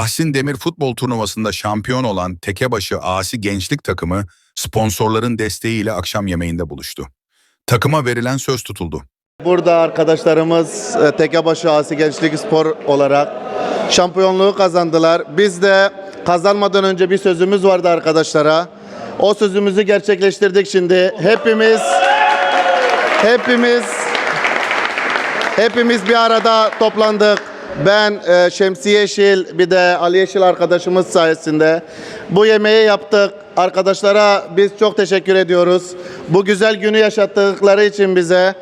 Tahsin Demir futbol turnuvasında şampiyon olan Tekebaşı Asi Gençlik takımı sponsorların desteğiyle akşam yemeğinde buluştu. Takıma verilen söz tutuldu. Burada arkadaşlarımız e, Tekebaşı Asi Gençlik Spor olarak şampiyonluğu kazandılar. Biz de kazanmadan önce bir sözümüz vardı arkadaşlara. O sözümüzü gerçekleştirdik şimdi. Hepimiz hepimiz hepimiz bir arada toplandık. Ben e, Şemsi Yeşil bir de Ali Yeşil arkadaşımız sayesinde bu yemeği yaptık. Arkadaşlara biz çok teşekkür ediyoruz. Bu güzel günü yaşattıkları için bize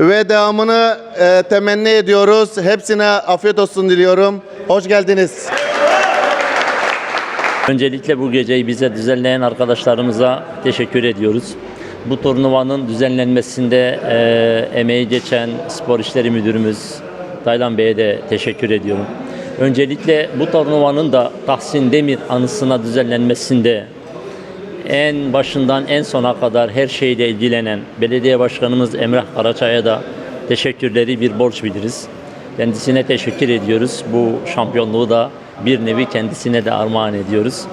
ve devamını e, temenni ediyoruz. Hepsine afiyet olsun diliyorum. Hoş geldiniz. Öncelikle bu geceyi bize düzenleyen arkadaşlarımıza teşekkür ediyoruz. Bu turnuvanın düzenlenmesinde e, emeği geçen Spor İşleri Müdürümüz Taylan Bey'e de teşekkür ediyorum. Öncelikle bu turnuvanın da Tahsin Demir anısına düzenlenmesinde en başından en sona kadar her şeyle ilgilenen belediye başkanımız Emrah Karaçay'a da teşekkürleri bir borç biliriz. Kendisine teşekkür ediyoruz. Bu şampiyonluğu da bir nevi kendisine de armağan ediyoruz.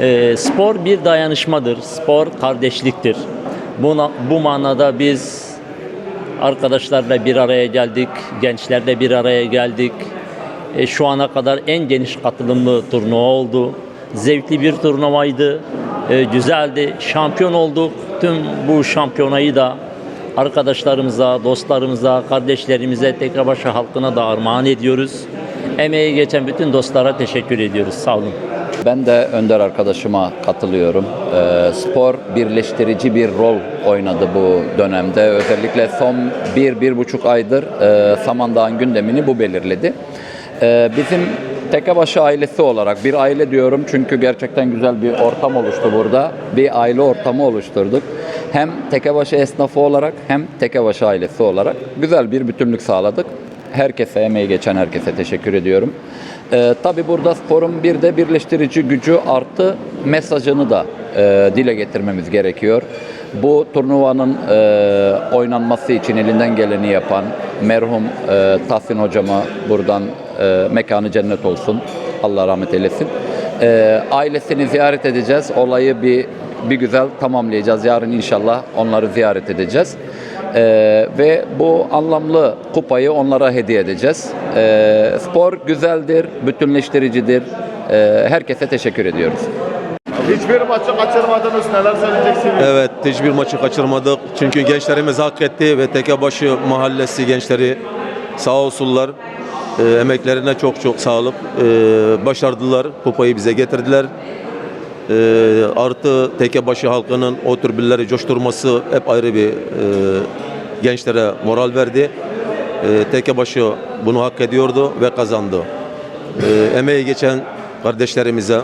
Ee, spor bir dayanışmadır. Spor kardeşliktir. Buna, bu manada biz arkadaşlarla bir araya geldik, gençlerle bir araya geldik. E, şu ana kadar en geniş katılımlı turnuva oldu. Zevkli bir turnuvaydı, e, güzeldi. Şampiyon olduk. Tüm bu şampiyonayı da arkadaşlarımıza, dostlarımıza, kardeşlerimize, Tekrabaşı halkına da armağan ediyoruz. Emeği geçen bütün dostlara teşekkür ediyoruz. Sağ olun. Ben de Önder arkadaşıma katılıyorum. Ee, spor birleştirici bir rol oynadı bu dönemde. Özellikle son bir, bir buçuk aydır e, Samandağ'ın gündemini bu belirledi. Ee, bizim Tekebaşı ailesi olarak bir aile diyorum çünkü gerçekten güzel bir ortam oluştu burada. Bir aile ortamı oluşturduk. Hem Tekebaşı esnafı olarak hem Tekebaşı ailesi olarak güzel bir bütünlük sağladık. Herkese, emeği geçen herkese teşekkür ediyorum. Ee, tabii burada sporun bir de birleştirici gücü artı mesajını da e, dile getirmemiz gerekiyor. Bu turnuvanın e, oynanması için elinden geleni yapan merhum e, Tahsin hocama buradan e, mekanı cennet olsun. Allah rahmet eylesin. E, ailesini ziyaret edeceğiz. Olayı bir bir güzel tamamlayacağız. Yarın inşallah onları ziyaret edeceğiz. Ee, ve bu anlamlı kupayı onlara hediye edeceğiz. Ee, spor güzeldir, bütünleştiricidir. Ee, herkese teşekkür ediyoruz. Hiçbir maçı kaçırmadınız. Neler söyleyeceksiniz? Evet, hiçbir maçı kaçırmadık. Çünkü gençlerimiz hak etti ve Tekebaşı mahallesi gençleri sağ olsunlar. Ee, emeklerine çok çok sağlık. Ee, başardılar, kupayı bize getirdiler. Ee, artı Tekebaşı halkının o türbülleri coşturması hep ayrı bir e, gençlere moral verdi. Ee, Tekebaşı bunu hak ediyordu ve kazandı. Ee, emeği geçen kardeşlerimize,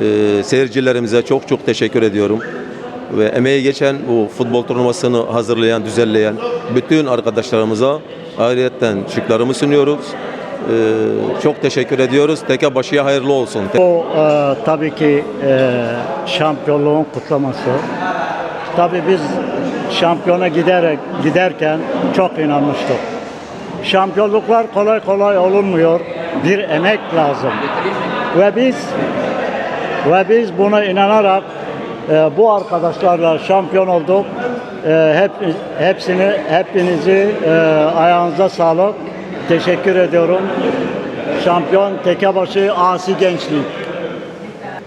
ee, seyircilerimize çok çok teşekkür ediyorum. Ve emeği geçen bu futbol turnuvasını hazırlayan, düzenleyen bütün arkadaşlarımıza ayrıyetten şıklarımı sunuyoruz. Ee, çok teşekkür ediyoruz. Teke başıya hayırlı olsun. Bu e, tabii ki e, şampiyonluğun kutlaması. Tabii biz şampiyona giderek giderken çok inanmıştık. Şampiyonluklar kolay kolay olunmuyor. Bir emek lazım. Ve biz ve biz buna inanarak e, bu arkadaşlarla şampiyon olduk. E, hep hepsini hepinizi e, ayağınıza sağlık. Teşekkür ediyorum. Şampiyon Tekebaşı Asi Gençlik.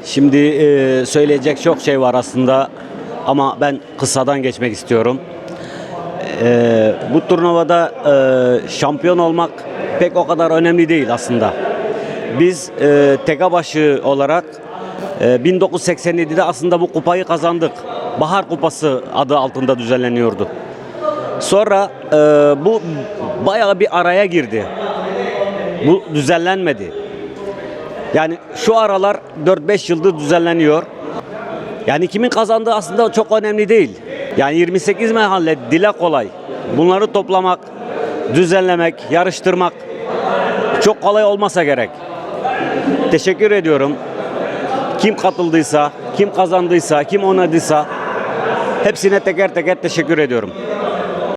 Şimdi e, söyleyecek çok şey var aslında ama ben kısadan geçmek istiyorum. E, bu turnuvada e, şampiyon olmak pek o kadar önemli değil aslında. Biz e, Tekebaşı olarak e, 1987'de aslında bu kupayı kazandık. Bahar Kupası adı altında düzenleniyordu. Sonra e, bu bayağı bir araya girdi. Bu düzenlenmedi. Yani şu aralar 4-5 yıldır düzenleniyor. Yani kimin kazandığı aslında çok önemli değil. Yani 28 mahalle dile kolay. Bunları toplamak, düzenlemek, yarıştırmak çok kolay olmasa gerek. Teşekkür ediyorum. Kim katıldıysa, kim kazandıysa, kim oynadıysa hepsine teker teker teşekkür ediyorum.